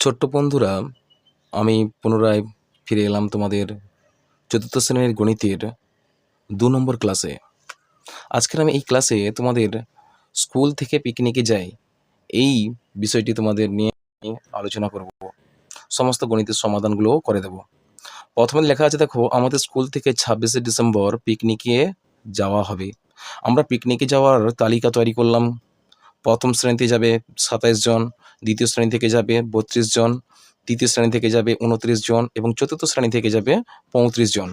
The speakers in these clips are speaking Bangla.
ছোট্ট বন্ধুরা, আমি পুনরায় ফিরে এলাম তোমাদের চতুর্থ শ্রেণির গণিতের দু নম্বর ক্লাসে। আজকের আমি এই ক্লাসে তোমাদের স্কুল থেকে পিকনিকে যাই, এই বিষয়টি তোমাদের নিয়ে আলোচনা করব। সমস্ত গণিতের সমাধানগুলোও করে দেব। প্রথমে লেখা আছে, দেখো, আমাদের স্কুল থেকে ছাব্বিশে ডিসেম্বর পিকনিকে যাওয়া হবে। আমরা পিকনিকে যাওয়ার তালিকা তৈরি করলাম। প্রথম শ্রেণীতে যাবে সাতাইশ জন দ্বিতীয় শ্রেণি থেকে যাবে বত্রিশ জন, তৃতীয় শ্রেণি থেকে যাবে উনত্রিশ জন এবং চতুর্থ শ্রেণি থেকে যাবে পঁয়ত্রিশ জন।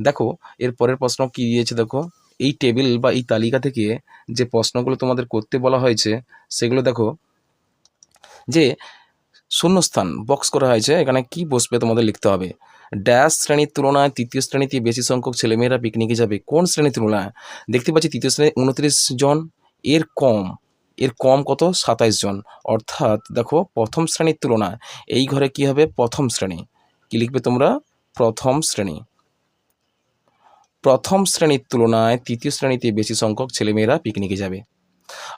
দেখো, এর পরের প্রশ্ন কি দিয়েছে দেখো? এই টেবিল বা এই তালিকা থেকে যে প্রশ্নগুলো তোমাদের করতে বলা হয়েছে, সেগুলো দেখো। যে শূন্যস্থান বক্স করা হয়েছে, এখানে কি বসবে তোমাদের লিখতে হবে? ড্যাশ শ্রেণির তুলনায় তৃতীয় শ্রেণীতে বেশি সংখ্যক ছেলেমেয়েরা পিকনিকে যাবে। কোন শ্রেণির তুলনায়? দেখতে পাচ্ছি তৃতীয় শ্রেণি উনত্রিশ জন, এর কম। এর কম কত? সাতাইশ জন। অর্থাৎ দেখো, প্রথম শ্রেণির তুলনায় এই ঘরে কি হবে? প্রথম শ্রেণি। কি লিখবে তোমরা? প্রথম শ্রেণি। প্রথম শ্রেণির তুলনায় তৃতীয় শ্রেণীতে বেশি সংখ্যক ছেলেমেয়েরা পিকনিকে যাবে।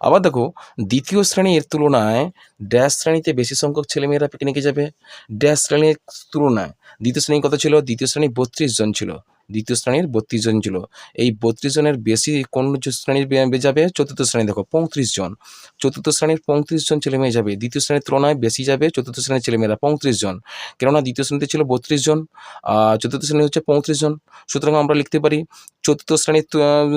আবার দেখো, দ্বিতীয় শ্রেণির তুলনায় ড্যাশ শ্রেণীতে বেশি সংখ্যক ছেলেমেয়েরা পিকনিকে যাবে। ড্যাশ শ্রেণির তুলনায় দ্বিতীয় শ্রেণি কত ছিল? দ্বিতীয় শ্রেণি বত্রিশ জন ছিল। দ্বিতীয় শ্রেণির বত্রিশ জন ছিল। এই বত্রিশ জনের বেশি কোন শ্রেণির যাবে চতুর্থ শ্রেণি, দেখো, পঁয়ত্রিশ জন। চতুর্থ শ্রেণির পঁয়ত্রিশ জন ছেলে মেয়ে যাবে। দ্বিতীয় শ্রেণির তুলনায় বেশি যাবে চতুর্থ শ্রেণির ছেলেমেয়েরা পঁয়ত্রিশ জন। কেননা দ্বিতীয় শ্রেণীতে ছিল বত্রিশ জন চতুর্থ শ্রেণি হচ্ছে পঁয়ত্রিশ জন। সুতরাং আমরা লিখতে পারি, চতুর্থ শ্রেণির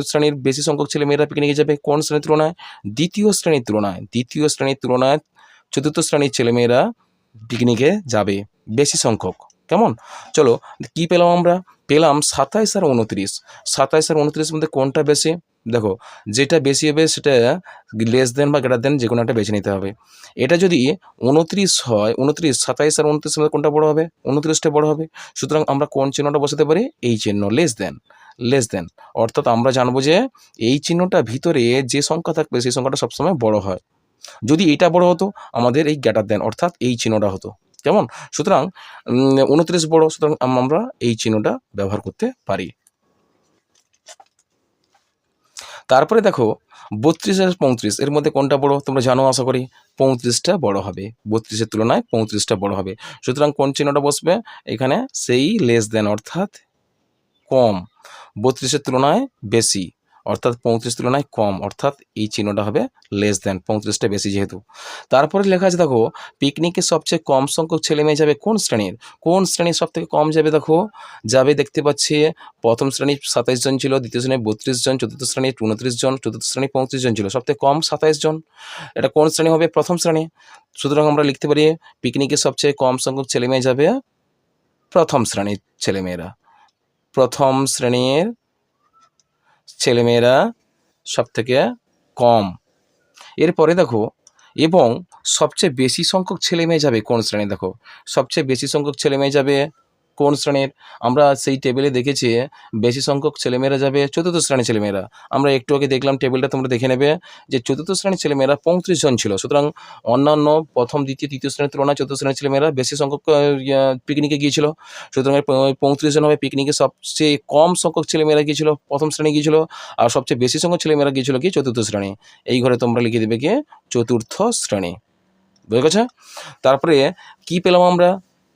শ্রেণির বেশি সংখ্যক ছেলেমেয়েরা পিকনিকে যাবে। কোন শ্রেণির তুলনায়? দ্বিতীয় শ্রেণির তুলনায়, দ্বিতীয় শ্রেণির তুলনায় চতুর্থ শ্রেণির ছেলেমেয়েরা পিকনিকে যাবে বেশি সংখ্যক। কেমন? চলো, কি পেলাম আমরা? পেলাম সাতাইশ আর উনত্রিশ। সাতাইশ আর উনত্রিশ মধ্যে কোনটা বেশি? দেখো, যেটা বেশি হবে সেটা লেস দেন বা গ্রেটার দেন যে কোনো একটা বেছে নিতে হবে। এটা যদি উনত্রিশ হয়, উনত্রিশ, সাতাইশ আর উনত্রিশের মধ্যে কোনটা বড় হবে? উনত্রিশটা বড় হবে। সুতরাং আমরা কোন চিহ্নটা বসাতে পারি? এই চিহ্ন লেস দেন লেস দেন অর্থাৎ আমরা জানব যে এই চিহ্নটা ভিতরে যে সংখ্যা থাকবে, সেই সংখ্যাটা সবসময় বড় হয়। যদি এটা বড় হতো, আমাদের এই গ্যাটার দেন অর্থাৎ এই চিহ্নটা হতো। কেমন সুতরাং উনত্রিশ বড়, সুতরাং আমরা এই চিহ্নটা ব্যবহার করতে পারি। তারপরে দেখো, বত্রিশ আর পঁয়ত্রিশ, এর মধ্যে কোনটা বড় তোমরা জানো আশা করি? পঁয়ত্রিশটা বড় হবে। বত্রিশের তুলনায় পঁয়ত্রিশটা বড় হবে। সুতরাং কোন চিহ্নটা বসবে? এখানে সেই লেস দেন অর্থাৎ কম। বত্রিশের তুলনায় বেশি। অর্থাৎ পঁয়ত্রিশ তুলনায় কম, অর্থাৎ এই চিহ্নটা হবে লেস দেন পঁয়ত্রিশটা বেশি যেহেতু। তারপরে লেখা আছে, দেখো পিকনিকে সবচেয়ে কম সংখ্যক ছেলে মেয়ে যাবে কোন শ্রেণির? কোন শ্রেণির সব থেকে কম যাবে, দেখো? যাবে দেখতে পাচ্ছি, প্রথম শ্রেণির সাতাইশ জন ছিল, দ্বিতীয় শ্রেণি বত্রিশ জন, চতুর্থ শ্রেণি উনত্রিশ জন, চতুর্থ শ্রেণি পঁয়ত্রিশ জন ছিল। সব থেকে কম সাতাইশ জন। এটা কোন শ্রেণি হবে? প্রথম শ্রেণি। সুতরাং আমরা লিখতে পারি পিকনিকে সবচেয়ে কম সংখ্যক ছেলে মেয়ে যাবে প্রথম শ্রেণির ছেলেমেয়েরা প্রথম শ্রেণির ছেলেমেয়েরা সব থেকে কম। এরপরে দেখো, এবং সবচেয়ে বেশি সংখ্যক ছেলে মেয়ে যাবে কোন শ্রেণি? দেখো, সবচেয়ে বেশি সংখ্যক ছেলে মেয়ে যাবে কোন শ্রেণির? আমরা সেই টেবিলে দেখেছি বেশি সংখ্যক ছেলেমেয়েরা যাবে চতুর্থ শ্রেণির ছেলেমেয়েরা। আমরা একটু আগে দেখলাম টেবিলটা তোমরা দেখে নেবে যে চতুর্থ শ্রেণির ছেলেমেয়েরা পঁয়ত্রিশ জন ছিল। সুতরাং অন্যান্য প্রথম, দ্বিতীয়, তৃতীয় শ্রেণির তুলনায় চতুর্থ শ্রেণির ছেলেমেয়েরা বেশি সংখ্যক পিকনিকে গিয়েছিল। সুতরাং পঁয়ত্রিশ জন হবে পিকনিকে সবচেয়ে কম সংখ্যক ছেলেমেয়েরা গিয়েছিল, প্রথম শ্রেণি গিয়েছিল। আর সবচেয়ে বেশি সংখ্যক ছেলেমেয়েরা গিয়েছিল কি? চতুর্থ শ্রেণি। এই ঘরে তোমরা লিখে দেবে কি চতুর্থ শ্রেণি। বুঝে গেছে? তারপরে কি পেলাম আমরা?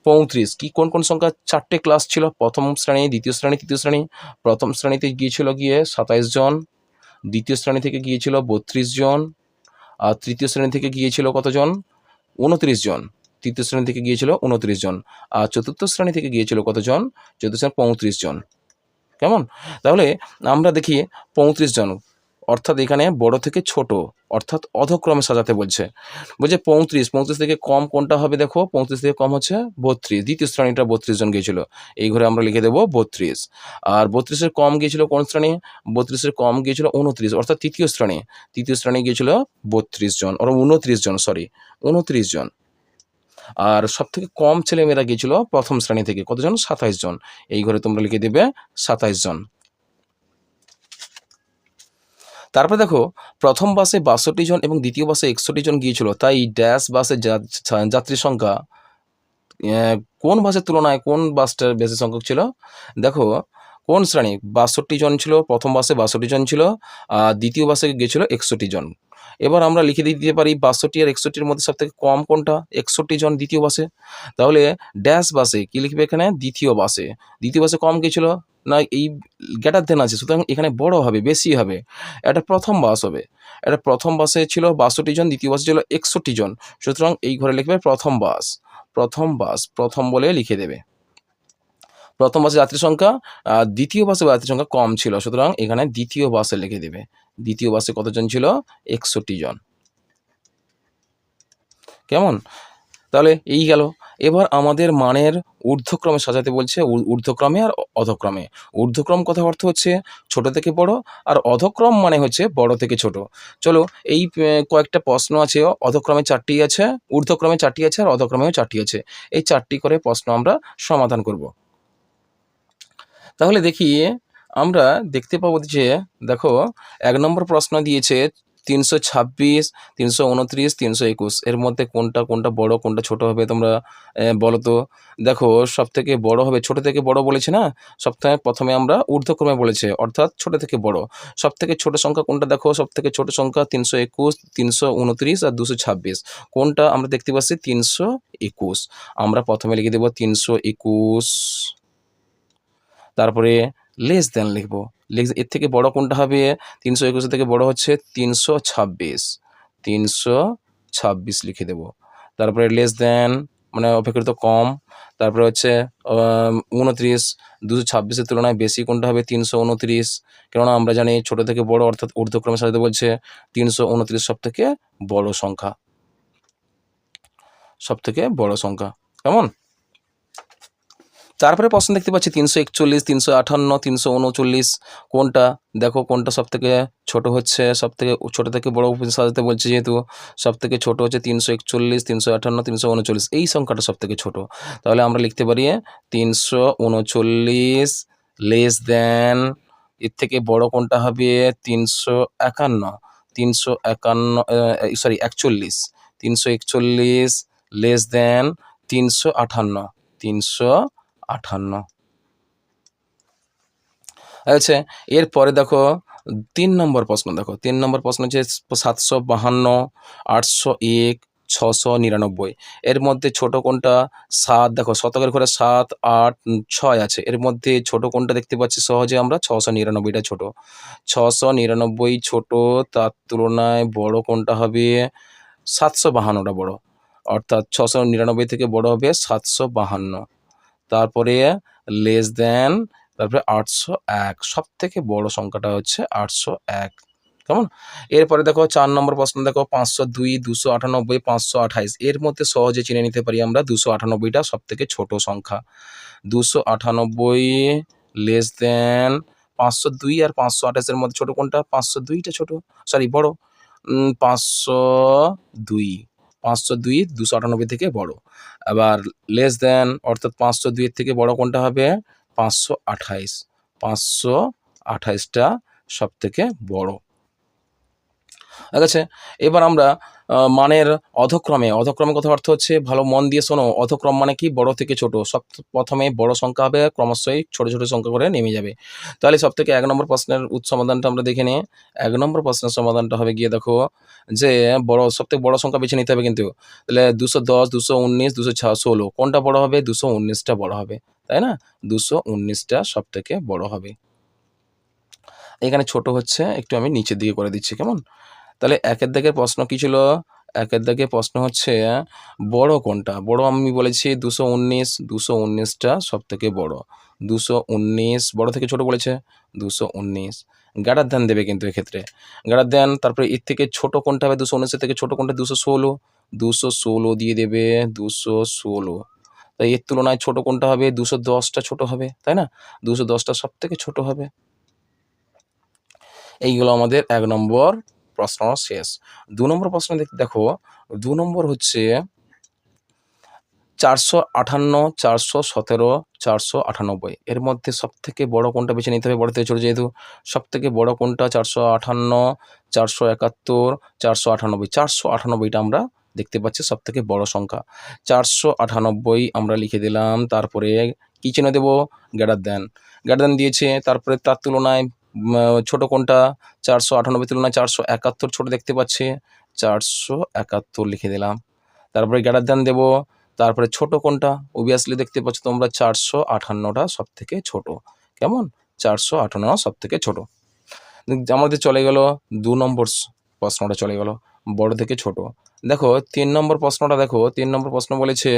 পঁয়ত্রিশ। কি, কোন কোন সংখ্যা? চারটে ক্লাস ছিল। প্রথম শ্রেণি, দ্বিতীয় শ্রেণি, তৃতীয় শ্রেণি। প্রথম শ্রেণীতে গিয়েছিল গিয়ে সাতাইশ জন। দ্বিতীয় শ্রেণি থেকে গিয়েছিল বত্রিশ জন। আর তৃতীয় শ্রেণি থেকে গিয়েছিল কতজন উনত্রিশ জন। তৃতীয় শ্রেণি থেকে গিয়েছিল উনত্রিশ জন। আর চতুর্থ শ্রেণি থেকে গিয়েছিল কতজন চতুর্থ শ্রেণি পঁয়ত্রিশ জন। কেমন? তাহলে আমরা দেখি পঁয়ত্রিশ জন। অর্থাৎ এখানে বড় থেকে ছোট, অর্থাৎ অধক্রমে সাজাতে বলছে। বলছে পঁয়ত্রিশ পঁয়ত্রিশ থেকে কম কোনটা হবে দেখো? পঁয়ত্রিশ থেকে কম হচ্ছে বত্রিশ। দ্বিতীয় শ্রেণীটা বত্রিশ জন গিয়েছিল। এই ঘরে আমরা লিখে দেবো বত্রিশ। আর বত্রিশের কম গিয়েছিল কোন শ্রেণি? বত্রিশের কম গিয়েছিল উনত্রিশ, অর্থাৎ তৃতীয় শ্রেণি। তৃতীয় শ্রেণি গিয়েছিল বত্রিশ জন, ওরা উনত্রিশ জন সরি উনত্রিশ জন। আর সব থেকে কম ছেলেমেয়েরা গিয়েছিল প্রথম শ্রেণি থেকে, কতজন? সাতাইশ জন। এই ঘরে তোমরা লিখে দেবে সাতাইশ জন। তারপরে দেখো, প্রথম বাসে বাষট্টি জন এবং দ্বিতীয় বাসে একষট্টি জন গিয়েছিল। তাই ড্যাশ বাসে যাত্রীর সংখ্যা কোন বাসের তুলনায় কোন বাসটার বেশি সংখ্যক ছিল? দেখো, কোন শ্রেণি? বাষট্টি জন ছিল, প্রথম বাসে বাষট্টি জন ছিল, আর দ্বিতীয় বাসে গিয়েছিল একষট্টি জন। এবার আমরা লিখে দিতে পারি বাষট্টি আর একষট্টির মধ্যে সব থেকে কম কোনটা? একষট্টি জন দ্বিতীয় বাসে। তাহলে ড্যাশ বাসে কি লিখবে এখানে? দ্বিতীয় বাসে। দ্বিতীয় বাসে কম কি ছিল? না, এই গ্যাটার দেন আছে, সুতরাং এখানে বড় হবে, বেশি হবে। এটা প্রথম বাস হবে। এটা প্রথম বাসে ছিল বাষট্টি জন, দ্বিতীয় বাসে ছিল একষট্টি জন। সুতরাং এই ঘরে লিখবে প্রথম বাস প্রথম বাস, প্রথম বলে লিখে দেবে। প্রথম বাসে যাত্রী সংখ্যা দ্বিতীয় বাসে যাত্রী সংখ্যা কম ছিল, সুতরাং এখানে দ্বিতীয় বাসে লিখে দেবে। দ্বিতীয় বাসে কতজন ছিল? একষট্টি জন। কেমন? তাহলে এই গেল। এবার আমাদের মানের ঊর্ধ্বক্রমে সাজাতে বলছে ঊর্ধ্বক্রমে আর অধক্রমে। ঊর্ধ্বক্রম কথা অর্থ হচ্ছে ছোট থেকে বড় আর অধক্রম মানে হচ্ছে বড় থেকে ছোট। চলো এই কয়েকটা প্রশ্ন আছে। অধক্রমে চারটি আছে, ঊর্ধ্বক্রমে চারটি আছে আর অধক্রমেও চারটি আছে। এই চারটি করে প্রশ্ন আমরা সমাধান করব। তাহলে দেখি আমরা দেখতে পাবো যে দেখো, এক নম্বর প্রশ্ন দিয়েছে তিনশো ছাব্বিশ, তিনশো উনত্রিশ, তিনশো একুশ। এর মধ্যে কোনটা কোনটা বড়, কোনটা ছোট হবে তোমরা বলো তো। দেখো সব থেকে বড় হবে, ছোট থেকে বড় বলেছে না? থেকে প্রথমে আমরা ঊর্ধ্বক্রমে বলেছে, অর্থাৎ ছোট থেকে বড়। সব থেকে ছোট সংখ্যা কোনটা দেখো? সব থেকে ছোট সংখ্যা তিনশো একুশ, তিনশো উনত্রিশ আর দুশো ছাব্বিশ। কোনটা আমরা দেখতে পাচ্ছি? তিনশো একুশ। আমরা প্রথমে লিখে দেবো তিনশো একুশ। তারপরে লেস দেন লিখব। লেস এর থেকে বড় কোনটা হবে? তিনশো একুশের থেকে বড় হচ্ছে তিনশো ছাব্বিশ। তিনশো ছাব্বিশ লিখে দেবো। তারপরে লেস দেন মানে অপেক্ষাকৃত কম। তারপরে হচ্ছে উনত্রিশ। দুশো ছাব্বিশের তুলনায় বেশি কোনটা হবে? তিনশো উনত্রিশ। কেননা আমরা জানি ছোট থেকে বড়, অর্থাৎ ঊর্ধ্বক্রমে সাজাতে বলছে তিনশো উনত্রিশ সব থেকে বড় সংখ্যা। সব থেকে বড় সংখ্যা। কেমন? তারপরে প্রশ্ন দেখতে পাচ্ছি তিনশো একচল্লিশ, তিনশো আটান্ন তিনশো উনচল্লিশ। কোনটা? দেখো কোনটা সব থেকে ছোট হচ্ছে সব থেকে ছোটো থেকে বড় সাজাতে বলছে যেহেতু সব থেকে ছোটো হচ্ছে তিনশো একচল্লিশ, তিনশো আটান্ন তিনশো উনচল্লিশ। এই সংখ্যাটা সব থেকে ছোটো। তাহলে আমরা লিখতে পারি তিনশো উনচল্লিশ লেস দেন এর থেকে বড় কোনটা হবে? তিনশো একান্ন। তিনশো একান্ন সরি একচল্লিশ। তিনশো একচল্লিশ লেস দেন তিনশো আটান্ন তিনশো আটান্ন আচ্ছা এরপরে দেখো, তিন নম্বর প্রশ্ন দেখো। তিন নম্বর প্রশ্ন হচ্ছে সাতশো বাহান্ন, আটশো এক, ছশো নিরানব্বই। এর মধ্যে ছোট কোনটা? সাত, দেখো, শতকের ঘরে সাত, আট, ছয় আছে। এর মধ্যে ছোট কোনটা দেখতে পাচ্ছি সহজে আমরা? ছশো নিরানব্বইটা ছোট। ছশো নিরানব্বই ছোট, তার তুলনায় বড় কোনটা হবে? সাতশো বাহান্নটা বড়। অর্থাৎ ছশো নিরানব্বই থেকে বড় হবে সাতশো বাহান্ন। তারপরে লেস দেন তারপরে আটশো এক। সব থেকে বড় সংখ্যাটা হচ্ছে আটশো এক। কেমন? এরপরে দেখো চার নম্বর প্রশ্ন, দেখো পাঁচশো দুই, দুশো আটানব্বই, পাঁচশো আঠাইশ। এর মধ্যে সহজে চিনে নিতে পারি আমরা দুশো আটানব্বইটা সব থেকে ছোট সংখ্যা। দুশো আটানব্বই লেস দেন পাঁচশো দুই আর পাঁচশো আঠাশের মধ্যে ছোট কোনটা? পাঁচশো দুইটা ছোট সরি বড়। পাঁচশো দুই। পাঁচশো দুই, দুশো আটানব্বই থেকে বড়। আবার লেস দেন অর্থাৎ পাঁচশো দুইয়ের থেকে বড় কোনটা হবে? পাঁচশো আঠাইশ। পাঁচশো আঠাইশটা সব থেকে বড়। ঠিক আছে? এবার আমরা মানের অধক্রমে অধক্রমে কথা অর্থ হচ্ছে ভালো মন দিয়ে শোনো। অধক্রম মানে কি? বড় থেকে ছোট। সব প্রথমে বড় সংখ্যা হবে, ক্রমশই ছোট ছোট সংখ্যা করে নেমে যাবে। তাহলে সব থেকে এক নম্বর প্রশ্নের সমাধানটা আমরা দেখে নিই। এক নম্বর প্রশ্নের সমাধানটা হবে গিয়ে দেখো যে, বড় সব থেকে বড় সংখ্যা বেছে নিতে হবে কিন্তু। তাহলে দুশো দশ, দুশো উনিশ, দুশো ছ, ষোলো। কোনটা বড় হবে? দুশো উনিশটা বড় হবে। তাই না? দুশো উনিশটা সব থেকে বড় হবে। এখানে ছোট হচ্ছে, একটু আমি নিচের দিকে করে দিচ্ছি, কেমন? তাহলে একের দাগের প্রশ্ন কি ছিল? একের দাগে প্রশ্ন হচ্ছে, বড় কোনটা? বড় আমি বলেছি দুশো উনিশ, দুশো উনিশটা সব থেকে বড়। দুশো উনিশ, বড় থেকে ছোট বলেছে, দুশো উনিশ। গাড়ার ধ্যান দেবে কিন্তু এক্ষেত্রে। গাড়ার ধ্যান, তারপরে এর থেকে ছোট কোনটা হবে? দুশো উনিশের থেকে ছোট কোনটা? দুশো ষোলো। দুশো ষোলো দিয়ে দেবে দুশো ষোলো। তাই এর তুলনায় ছোট কোনটা হবে? দুশো দশটা ছোট হবে, তাই না? দুশো দশটা সব থেকে ছোট হবে। এইগুলো আমাদের এক নম্বর প্রশ্ন শেষ। দু নম্বর প্রশ্ন দেখ- দেখো, দু নম্বর হচ্ছে চারশো আটান্ন চারশো সতেরো, চারশো আটানব্বই। এর মধ্যে সব থেকে বড় কোনটা বেছে নিতে হবে? বড় থেকে ছোট যেহেতু সব থেকে বড় কোনটা? চারশো আটান্ন চারশো একাত্তর, চারশো আটানব্বই। চারশো আটানব্বইটা আমরা দেখতে পাচ্ছি সব থেকে বড় সংখ্যা। চারশো আটানব্বই আমরা লিখে দিলাম, তারপরে কি চিহ্ন দেবো? গ্যাডার দেন। গ্যাডার দেন দিয়েছে, তারপরে তার তুলনায় ছোট কোনটা? চারশো আটানব্বই তুলনায় চারশো একাত্তর ছোট দেখতে পাচ্ছি। চারশো একাত্তর লিখে দিলাম। তারপরে গ্যাটার দেন দেবো। তারপরে ছোট কোনটা? অবভিয়াসলি দেখতে পাচ্ছ তোমরা চারশো আটান্নটা সব থেকে ছোট। কেমন? চারশো আটান্ন সব থেকে ছোট আমাদের চলে গেল দু নম্বর প্রশ্নটা চলে গেল। বড় থেকে ছোট। দেখো, তিন নম্বর প্রশ্নটা দেখো। তিন নম্বর প্রশ্ন বলেছে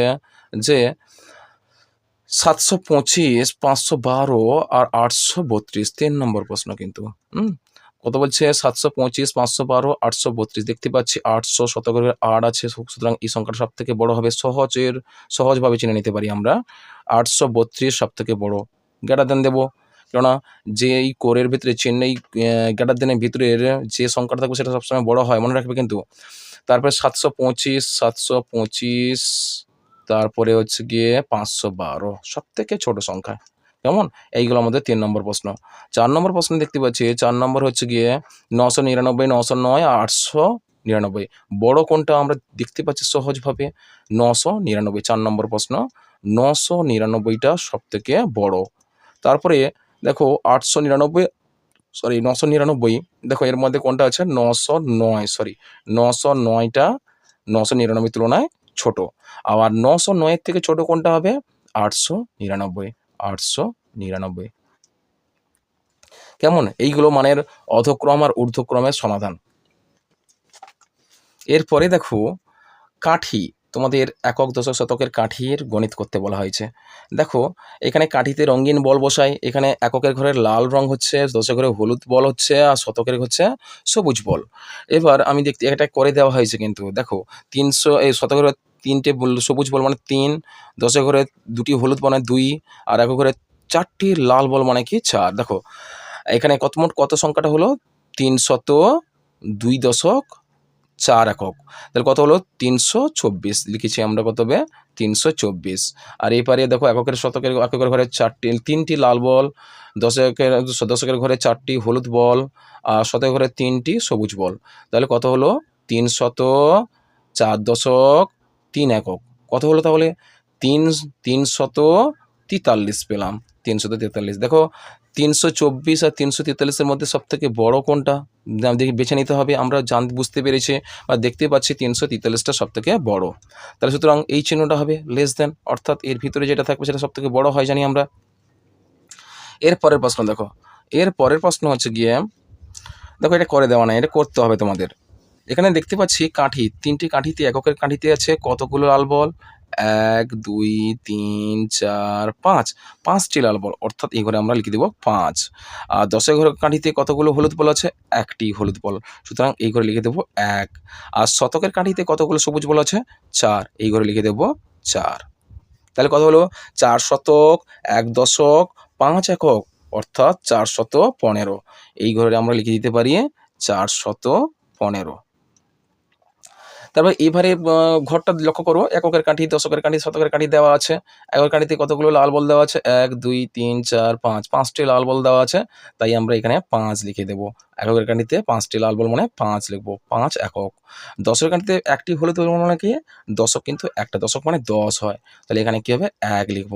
যে সাতশো পঁচিশ, পাঁচশো বারো আর আটশো বত্রিশ। তিন নম্বর প্রশ্ন কিন্তু। হুম? কত বলছে? সাতশো পঁচিশ, পাঁচশো বারো, আটশো বত্রিশ। দেখতে পাচ্ছি আটশো শতকরের আট আছে, সুতরাং এই সংখ্যাটা সব থেকে বড় হবে। সহজের, সহজভাবে চিনে নিতে পারি আমরা। আটশো বত্রিশ সব থেকে বড়। গ্যাটার দেন দেবো। কেননা যে এই কোরের ভিতরে, চেন্নাই গ্যাটার দেনের ভিতরের যে সংখ্যাটা থাকবে, সেটা সবসময় বড় হয়। মনে রাখবে কিন্তু। তারপরে সাতশো পঁচিশ সাতশো পঁচিশ তারপরে হচ্ছে গিয়ে পাঁচশো বারো সব থেকে ছোট সংখ্যা। কেমন? এইগুলো আমাদের তিন নম্বর প্রশ্ন। চার নম্বর প্রশ্ন দেখতে পাচ্ছি, চার নম্বর হচ্ছে গিয়ে নশো নিরানব্বই নশো নয়, আটশো নিরানব্বই। বড় কোনটা আমরা দেখতে পাচ্ছি সহজভাবে? নশো নিরানব্বই, চার নম্বর প্রশ্ন। নশো নিরানব্বইটা সব থেকে বড়। তারপরে দেখো, আটশো নিরানব্বই, সরি নশো নিরানব্বই, দেখো এর মধ্যে কোনটা আছে? নশো নয়, সরি নশো নয়টা নশো নিরানব্বই তুলনায় ছোট। আবার নশো নয়ের থেকে ছোট কোনটা হবে? আটশো নিরানব্বই। আটশো নিরানব্বই। কেমন? এইগুলো মানের অধক্রম আর ঊর্ধ্বক্রমের সমাধান। এরপরে দেখো, কাঠি। তোমাদের একক দশক শতকের কাঠির গণিত করতে বলা হয়েছে। দেখো, এখানে কাঠিতে রঙিন বল বসাই এখানে এককের ঘরের লাল রং হচ্ছে, দশকের হলুদ বল হচ্ছে, আর শতকের হচ্ছে সবুজ বল। এবার আমি দেখতে, এটা করে দেওয়া হয়েছে কিন্তু, দেখো, তিনশো, এই শতকের তিনটে সবুজ বল মানে তিন, দশে ঘরে দুটি হলুদ মানে দুই, আর একক ঘরে চারটি লাল বল মানে কি চার। দেখো, এখানে কত মোট কত সংখ্যাটা হলো? তিনশত দুই দশক চার একক। তাহলে কত হলো? তিনশো চব্বিশ। লিখেছি আমরা কত হবে তিনশো চব্বিশ। আর এই পারে দেখো, এককের শতকের এককের ঘরে চারটি তিনটি লাল বল, দশকের দশকের ঘরে চারটি হলুদ বল, আর শতকের ঘরে তিনটি সবুজ বল। তাহলে কত হলো? তিনশত চার দশক তিন একক। কত হলো তাহলে? তিন, তিনশত তেতাল্লিশ পেলাম। তিনশত তেতাল্লিশ। দেখো, তিনশো চব্বিশ আর তিনশো তেতাল্লিশের মধ্যে সব থেকে বড় কোনটা? দেখে বেছে নিতে হবে। আমরা জান, বুঝতে পেরেছি বা দেখতে পাচ্ছি তিনশো তেতাল্লিশটা সব থেকে বড়। তাহলে সুতরাং এই চিহ্নটা হবে লেস দেন অর্থাৎ এর ভিতরে যেটা থাকবে সেটা সব থেকে বড় হয় জানি আমরা। এর পরের প্রশ্ন দেখো। এর পরের প্রশ্ন হচ্ছে গিয়ে, দেখো এটা করে দেওয়া নাই, এটা করতে হবে তোমাদের। এখানে দেখতে পাচ্ছি কাঠি, তিনটি কাঠিতে, এককের কাঠিতে আছে কতগুলো লাল বল? এক, দুই, তিন, চার, পাঁচ। পাঁচটি লাল বল, অর্থাৎ এই ঘরে আমরা লিখে দেবো পাঁচ। আর দশের ঘরের কাঠিতে কতগুলো হলুদ বল আছে? একটি হলুদ বল। সুতরাং এই ঘরে লিখে দেবো এক। আর শতকের কাঠিতে কতগুলো সবুজ বল আছে? চার। এই ঘরে লিখে দেবো চার। তাহলে কত হলো? চার শতক, এক দশক, পাঁচ একক, অর্থাৎ চার শত পনেরো। এই ঘরে আমরা লিখে দিতে পারি চার শত পনেরো। তারপর এবারে ঘরটা লক্ষ্য করো, এককের কাঠি, দশকের কাঠি, শতকের কাঠি দেওয়া আছে। এককের কাঠিতে কতগুলো লাল বল দেওয়া আছে? এক, দুই, তিন, চার, পাঁচ। পাঁচটি লাল বল দেওয়া আছে, তাই আমরা এখানে পাঁচ লিখে দেবো। এককের কাঠিতে পাঁচটি লাল বল মানে পাঁচ লিখব, পাঁচ একক। দশের কাঠিতে একটি হলে বল মানে কি? দশক কিন্তু একটা দশক মানে দশ হয়। তাহলে এখানে কি হবে? এক লিখব।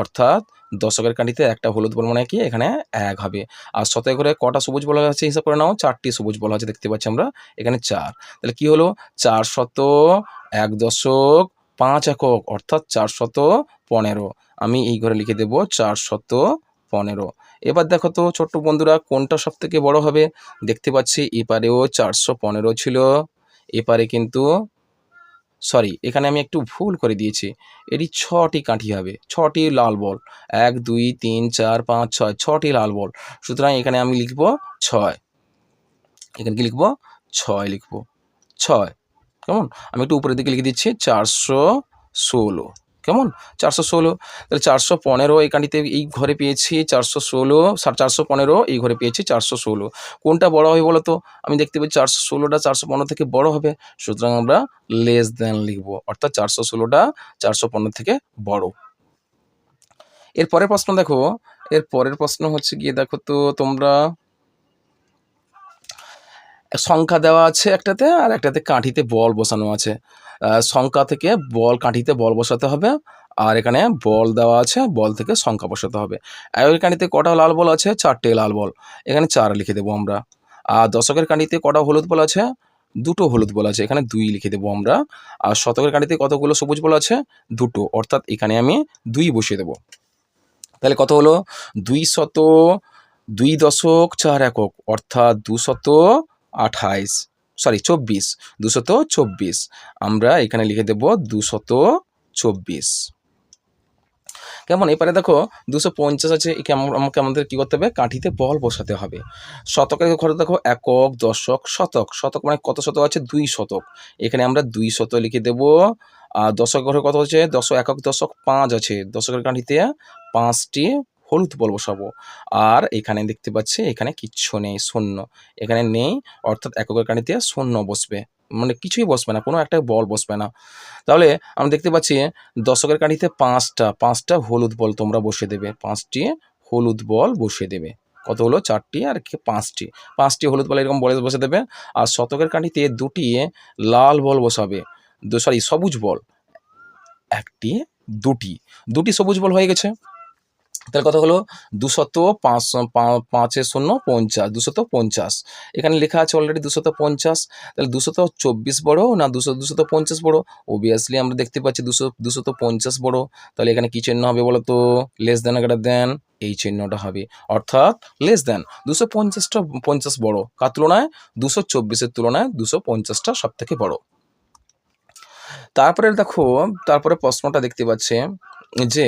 অর্থাৎ দশকের কাঠিতে একটা হলুদ বল মানে কি এখানে এক হবে। আর শতকের ঘরে কটা সবুজ বল আছে হিসাব করে নাও, চারটি সবুজ বল আছে, দেখতে পাচ্ছি আমরা এখানে চার। তাহলে কি হলো? চার শত এক দশক পাঁচ একক, অর্থাৎ চার শত পনেরো। আমি এই ঘরে লিখে দেব চার শত পনেরো। এবার দেখো তো ছোট্ট বন্ধুরা, কোনটা সব থেকে বড় হবে? দেখতে পাচ্ছি এপারেও চারশো পনেরো ছিল, এপারে কিন্তু সরি এখানে আমি একটু ভুল করে দিয়েছি। এটি ছটি কাঠি হবে, ছটি লাল বল। এক, দুই, তিন, চার, পাঁচ, ছয়, ছটি লাল বল। সুতরাং এখানে আমি লিখব ছয়। এখানে কি লিখব? ছয় লিখব। ছয়। কেমন? আমি একটু উপরের দিকে লিখে দিচ্ছি, চারশো ষোলো। কেমন? চারশো ষোলো। তাহলে চারশো পনেরো এই এই ঘরে পেয়েছি চারশো ষোলো চারশো পনেরো এই ঘরে পেয়েছি চারশো ষোলো। কোনটা বড় হবে বলো তো? আমি দেখতে পাচ্ছি চারশো ষোলোটা চারশো পনেরো থেকে বড় হবে। সুতরাং আমরা লেস দেন লিখব। অর্থাৎ চারশো ষোলোটা চারশো পনেরো থেকে বড়। এর পরের প্রশ্ন দেখো। এর পরের প্রশ্ন হচ্ছে গিয়ে দেখো তো তোমরা সংখ্যা দেওয়া আছে একটাতে আর একটাতে কাঠিতে বল বসানো আছে। সংখ্যা থেকে বল কাঠিতে বল বসাতে হবে। আর এখানে বল দেওয়া আছে, বল থেকে সংখ্যা বসাতে হবে। একের কানিতে কটা লাল বল আছে? চারটে লাল বল। এখানে চার লিখে দেবো আমরা। আর দশকের কানিতে কটা হলুদ বল আছে? দুটো হলুদ বল আছে। এখানে দুই লিখে দেবো আমরা। আর শতকের কানিতে কতগুলো সবুজ বল আছে? দুটো। অর্থাৎ এখানে আমি দুই বসিয়ে দেবো। তাহলে কত হলো? দুই শত দুই দশক চার একক। অর্থাৎ দুশত আঠাইশ। সরি চব্বিশ, দুশত চব্বিশ। আমরা এখানে লিখে দেব দুশত চব্বিশ। কেমন? এবারে দেখো দুশো পঞ্চাশ আছে আমাকে আমাদের কী করতে হবে? কাঠিতে বল বসাতে হবে। শতকের ঘরে দেখো একক, দশক, শতক। শতক মানে কত শতক আছে? দুই শতক। এখানে আমরা দুই শত লিখে দেব। আর দশক ঘরে কত হচ্ছে? দশ একক, দশক পাঁচ আছে। দশকের কাঠিতে পাঁচটি হলুদ বল বসাবো আর এখানে দেখতে পাচ্ছি এখানে কিচ্ছু নেই, শূন্য। এখানে নেই, অর্থাৎ এককের কাঠিতে শূন্য বসবে। মানে কিছুই বসবে না, কোনো একটা বল বসবে না। তাহলে আমরা দেখতে পাচ্ছি দশকের কাঠিতে পাঁচটা পাঁচটা হলুদ বল তোমরা বসিয়ে দেবে। পাঁচটি হলুদ বল বসিয়ে দেবে। কত হলো? চারটি আর কি? পাঁচটি। পাঁচটি হলুদ বল এরকম বলে বসে দেবে। আর শতকের কাঠিতে দুটি লাল বল বসাবে। সরি সবুজ বল। একটি, দুটি। দুটি সবুজ বল হয়ে গেছে। তাহলে কত হলো? দুশত পাঁচ পাঁচে শূন্য পঞ্চাশ, দুশত পঞ্চাশ। এখানে লেখা আছে অলরেডি দুশত পঞ্চাশ। তাহলে দুশত চব্বিশ বড় না দুশো দুশত পঞ্চাশ বড়? ওবিয়াসলি আমরা দেখতে পাচ্ছি দুশো, দুশত পঞ্চাশ বড়। তাহলে এখানে কী চিহ্ন হবে বলো তো লেস দেন একটা দেন এই চিহ্নটা হবে। অর্থাৎ লেস দেন দুশো পঞ্চাশটা পঞ্চাশ বড়। কার তুলনায়? দুশো চব্বিশের তুলনায় দুশো পঞ্চাশটা সব থেকে বড়। তারপরে দেখো, তারপরে প্রশ্নটা দেখতে পাচ্ছে যে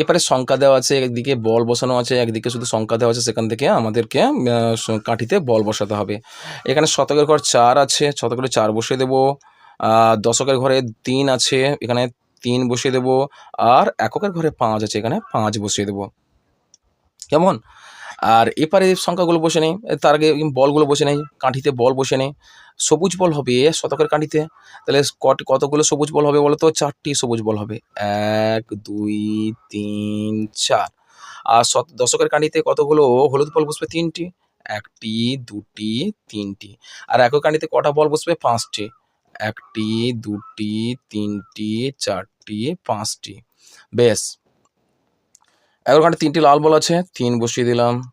এপারে শঙ্কা দেওয়া আছে, একদিকে বল বসানো আছে, একদিকে শুধু সংখ্যা দেওয়া আছে, সেখান থেকে আমাদেরকে কাঠিতে বল বসাতে হবে। এখানে শতকের ঘর চার আছে, শতকের চার বসিয়ে দেবো। দশকের ঘরে তিন আছে, এখানে তিন বসিয়ে দেবো। আর এককের ঘরে পাঁচ আছে, এখানে পাঁচ বসিয়ে দেবো। কেমন? আর এপারে সংখ্যাগুলো বসে নেই, তার আগে বলগুলো বসে নেই, কাঠিতে বল বসে নেই। সবুজ বল হবে শতকের কাঠিতে, তাহলে কট কতগুলো সবুজ বল হবে বলো তো? চারটি সবুজ বল হবে। এক, দুই, তিন, চার। আর শত, দশকের কাঠিতে কতগুলো? হলুদ বল বসবে তিনটি, একটি, দুটি, তিনটি। আর একক কাঠিতে কটা বল বসবে? পাঁচটি। একটি, দুটি, তিনটি, চারটি, পাঁচটি। বেশ। এগারো কাঠে তিনটি লাল বল আছে, তিন বসিয়ে দিলাম।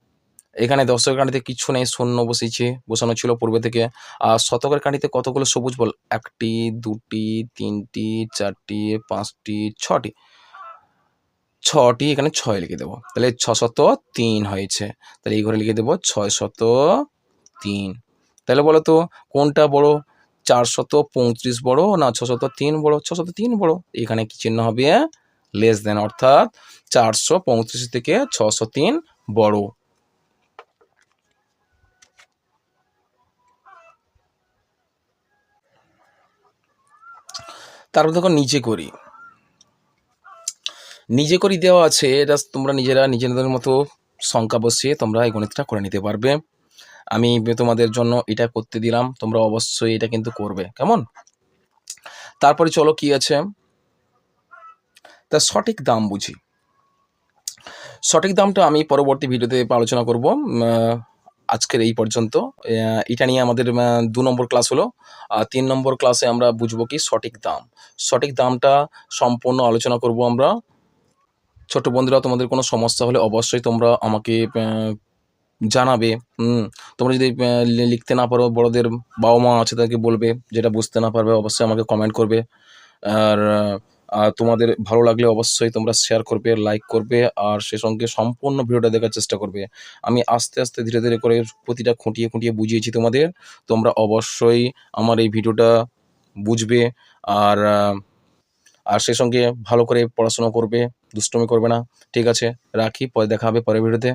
এখানে দশের কাঠিতে কিছু নেই, শূন্য বসিয়েছে বসানো ছিল পূর্বে থেকে। আর শতকের কাঠিতে কতগুলো সবুজ বল? একটি, দুটি, তিনটি, চারটি, পাঁচটি, ছটি। ছটি, এখানে ছয় লিখে দেবো। তাহলে ছশত তিন হয়েছে। তাহলে এই ঘরে লিখে দেবো ছয় শত তিন। তাহলে বলো তো, কোনটা বড়? চারশত পঁয়ত্রিশ বড় না ছশত তিন বড়? ছশত তিন বড়। এখানে কি চিহ্ন হবে? লেস দেন অর্থাৎ চারশো পঁয়ত্রিশ থেকে ছশো তিন বড়। তারপর দেখো নিজে করি। নিজে করি দেওয়া আছে, এটা তোমরা নিজেরা নিজেদের মতো সংখ্যা বসিয়ে তোমরা এই গণিতটা করে নিতে পারবে। আমি তোমাদের জন্য এটা করতে দিলাম, তোমরা অবশ্যই এটা কিন্তু করবে, কেমন? তারপরে চলো কি আছে? তা সঠিক দাম বুঝি। সঠিক দামটা আমি পরবর্তী ভিডিওতে আলোচনা করব। আজকের এই পর্যন্ত। এটা নিয়ে আমাদের দু নম্বর ক্লাস হলো। আর তিন নম্বর ক্লাসে আমরা বুঝব কি সঠিক দাম। সঠিক দামটা সম্পূর্ণ আলোচনা করব আমরা। ছোট বন্ধুরা, তোমাদের কোনো সমস্যা হলে অবশ্যই তোমরা আমাকে জানাবে। তোমরা যদি লিখতে না পারো, বড়দের বাবা মা আছে তাদেরকে বলবে, যেটা বুঝতে না পারবে, অবশ্যই আমাকে কমেন্ট করবে। আর তোমাদের ভালো লাগলে অবশ্যই তোমরা শেয়ার করবে লাইক করবে, আর সে সঙ্গে সম্পূর্ণ ভিডিওটা দেখার চেষ্টা করবে। আমি আস্তে আস্তে ধীরে ধীরে করে প্রতিটা খুঁটিয়ে খুঁটিয়ে বুঝিয়েছি তোমাদের। তোমরা অবশ্যই আমার এই ভিডিওটা বুঝবে, আর আর সে সঙ্গে ভালো করে পড়াশোনা করবে, দুষ্টমি করবে না। ঠিক আছে, রাখি, পরে দেখা হবে পরের ভিডিওতে।